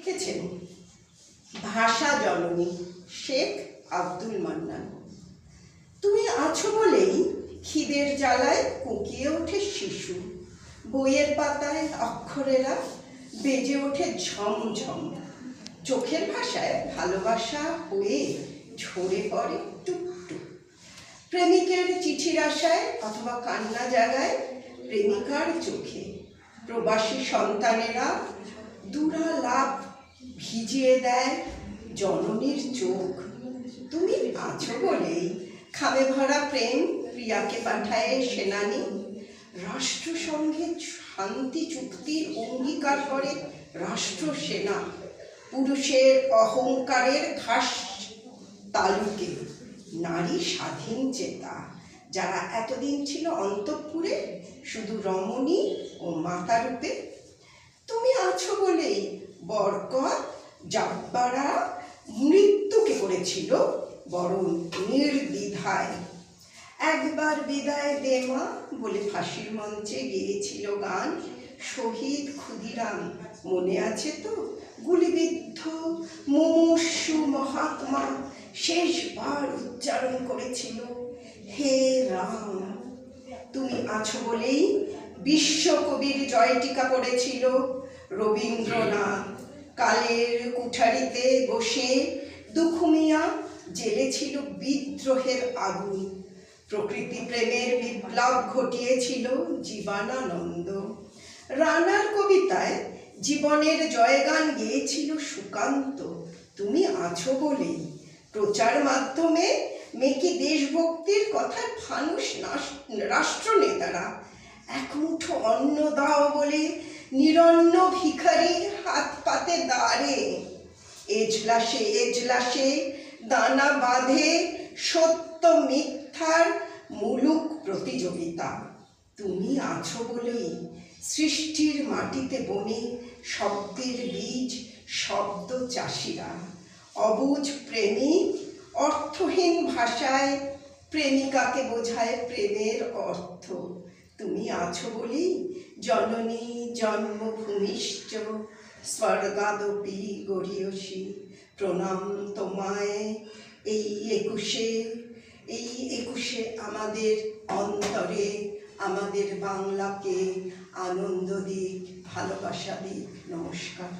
লিখেছেন ভাষা জননী শেখ আব্দুল মান্নান। তুমি আছো বলেই খিদের জ্বালায় কুকিয়ে ওঠে শিশু, বইয়ের পাতায় অক্ষরেরা বেজে ওঠে ঝমঝম। চোখের ভাষায় ভালোবাসা হয়ে ঝরে পড়ে টুকটুক। প্রেমিকের চিঠির আশায় অথবা কান্না জাগায় প্রেমিকার চোখে। প্রবাসী সন্তানেরা দুরালাপ ভিজিয়ে দেয় জননীর চোখ। তুমি আছো বলেই খাবে ভরা প্রেম প্রিয়াকে পাঠায় সেনানি। রাষ্ট্রসংঘে শান্তি চুক্তির অঙ্গীকার করে রাষ্ট্র সেনা। পুরুষের অহংকারের ঘাস তালুকে। নারী স্বাধীন চেতা। যারা এতদিন ছিল অন্তঃপুরে শুধু রমণী ও মাতারূপে। তুমি আছো বলেই বরকত জাব্বারা মৃত্যুকে করেছিল বরং নির্দ্বিধায় একবার বিদায় দে মা বলে ফাঁসির মঞ্চে গেয়েছিল গান। শহীদ ক্ষুদিরাম, মনে আছে তো? গুলিবিদ্ধ মুমূর্ষু মহাত্মা শেষবার উচ্চারণ করেছিল, হে রাম, তুমি আছো বলেই বিশ্বকবির জয়টিকা পড়েছিল রবীন্দ্রনাথ কালের কুঠারিতে বসে দুখুমিয়া জেলেছিল বিদ্রোহের আগুন। প্রকৃতি প্রেমের বিপ্লব ঘটিয়েছিল জীবানানন্দ। রানার কবিতায় জীবনের জয়গান গেয়েছিল সুকান্ত। তুমি আছো বলেই প্রচার মাধ্যমে মেকি দেশভক্তির কথা ফানুষ রাষ্ট্রনেতারা এক মুঠো অন্ন দাও বলে নিরন্ন ভিখারির হাত দাঁড়ে, এজলাসে এজলাসে দানা বাঁধে সত্য মিথ্যার মুলুক প্রতিযোগিতা। তুমি আছো বলেই সৃষ্টির মাটিতে বনে শব্দের বীজ, শব্দ চাষিরা। অবুঝ প্রেমিক অর্থহীন ভাষায় প্রেমিকাকে বোঝায় প্রেমের অর্থ। তুমি আছো বলেই জননী জন্মভূমিশ্চ স্বর্গাদপি গরিয়সী প্রণাম তোমায় এই একুশে এই একুশে আমাদের অন্তরে, আমাদের বাংলাকে আনন্দ দিক, ভালোবাসা দিক নমস্কার।